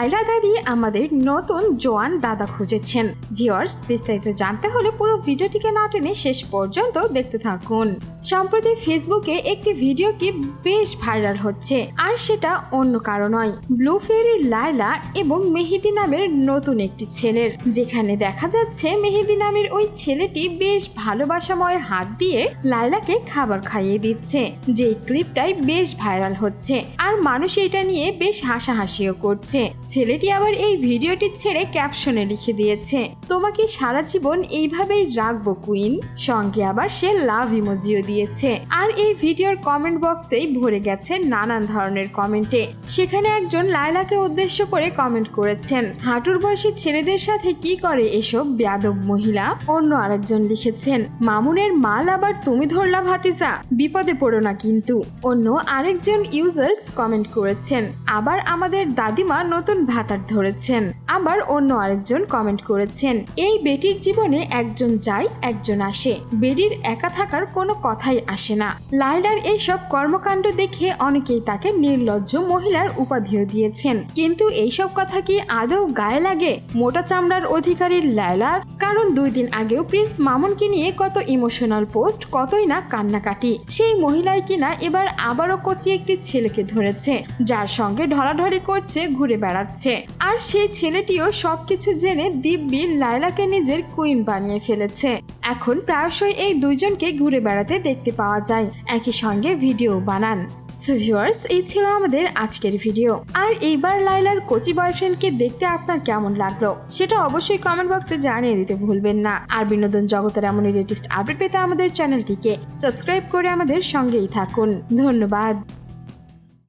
লাইলা দাদি আমাদের নতুন জোয়ান দাদা খুঁজেছেন। ভিউয়ার্স বিস্তারিত জানতে হলে পুরো ভিডিওটিকে না টেনে শেষ পর্যন্ত দেখতে থাকুন। সম্প্রতি ফেসবুকে একটি ভিডিও ক্লিপ বেশ ভাইরাল হচ্ছে, আর সেটা অন্য কারও নয়। ব্লু ফেরি লাইলা এবং মেহেদি নামের নতুন একটি ছেলের। যেখানে দেখা যাচ্ছে মেহেদি নামের ওই ছেলেটি বেশ ভালোবাসাময় হাত দিয়ে লাইলাকে খাবার খাইয়ে দিচ্ছে যে ক্লিপটাই বেশ ভাইরাল হচ্ছে, আর মানুষ এটা নিয়ে বেশ হাসাহাসিও করছে। ছেলেটি আবার এই ভিডিওটি ছেড়ে ক্যাপশনে লিখে দিয়েছে, তোমাকে সারা জীবন এইভাবেই রাখব, কুইন। সঙ্গে আবার সে লাভ ইমোজিও দিয়েছে। আর এই ভিডিওর কমেন্ট বক্সেই ভরে গেছে নানান ধরনের কমেন্টে। সেখানে একজন লায়লাকে উদ্দেশ্য করে কমেন্ট করেছেন, হাঁটুর বয়সী ছেলেদের সাথে কি করে এসব বেয়াদব মহিলা? অন্য আরেকজন লিখেছেন, মামুনের মাল আবার তুমি ধরলা ভাতিজা, বিপদে পড়ো না কিন্তু। অন্য আরেকজন ইউজার্স কমেন্ট করেছেন, আবার আমাদের দাদিমা নতুন ভাতার ধরেছেন। আবার অন্য আরেকজন কমেন্ট করেছেন, এই বেটির জীবনে একজন যায়, একজন আসে। বেডির একা থাকার কোনো কথাই আসে না। লাইলার এইসব কর্মকাণ্ড দেখে অনেকেই তাকে নির্লজ্জ মহিলার উপাধিও দিয়েছেন। কিন্তু এইসব কথা কি আদৌ গায়ে লাগে? মোটা চামড়ার অধিকারী লাইলার কারণ দুই দিন আগেও প্রিন্স মামুনকে নিয়ে কত ইমোশনাল পোস্ট কতই না কান্নাকাটি। সেই মহিলাই কিনা এবার আবারও কচি একটি ছেলেকে ধরেছে, যার সঙ্গে ঢলাঢলি করছে, ঘুরে বেড়াচ্ছে। আর সেই ছেলেটিও সবকিছু জেনে দিব্যি লাইলাকে নিজের কুইন বানিয়ে ফেলেছে। এখন প্রায়শই এই দুইজনকে ঘুরে বেড়াতে দেখতে পাওয়া যায়। একই সঙ্গে ভিডিও বানান। এই ছিল আমাদের আজকের ভিডিও। আর এইবার লাইলার কোচি বয়ফ্রেন্ডকে দেখতে আপনার কেমন লাগল? সেটা অবশ্যই কমেন্ট বক্সে জানিয়ে দিতে ভুলবেন না। আর বিনোদন জগতের এমন লেটেস্ট আপডেট পেতে আমাদের চ্যানেলটিকে সাবস্ক্রাইব করে আমাদের সঙ্গেই থাকুন। ধন্যবাদ।